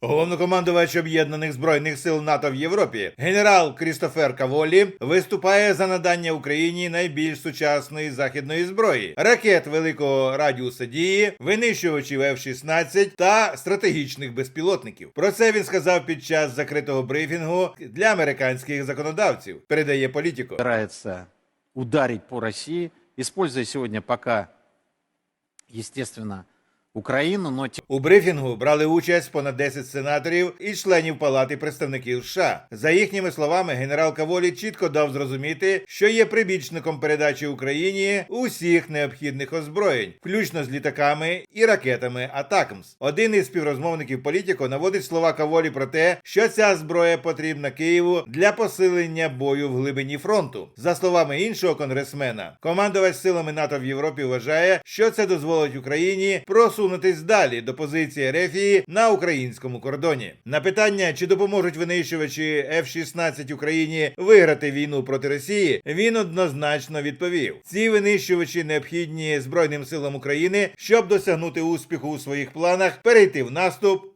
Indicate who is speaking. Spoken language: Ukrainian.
Speaker 1: Головнокомандувач об'єднаних збройних сил НАТО в Європі, генерал Крістофер Каволі, виступає за надання Україні найбільш сучасної західної зброї, ракет великого радіуса дії, винищувачів F-16 та стратегічних безпілотників. Про це він сказав під час закритого брифінгу для американських законодавців. Передає політико.
Speaker 2: старается ударить по России, используя сегодня пока, естественно, Украину, но
Speaker 1: У брифінгу брали участь понад 10 сенаторів і членів Палати представників США. За їхніми словами, генерал Каволі чітко дав зрозуміти, що є прибічником передачі Україні усіх необхідних озброєнь, включно з літаками і ракетами Атакмс. Один із співрозмовників політико наводить слова Каволі про те, що ця зброя потрібна Києву для посилення бою в глибині фронту. За словами іншого конгресмена, командувач силами НАТО в Європі вважає, що це дозволить Україні просунутись далі до позиції Рефії на українському кордоні. На питання, чи допоможуть винищувачі F-16 Україні виграти війну проти Росії, він однозначно відповів: ці винищувачі необхідні Збройним силам України, щоб досягнути успіху у своїх планах, перейти в наступ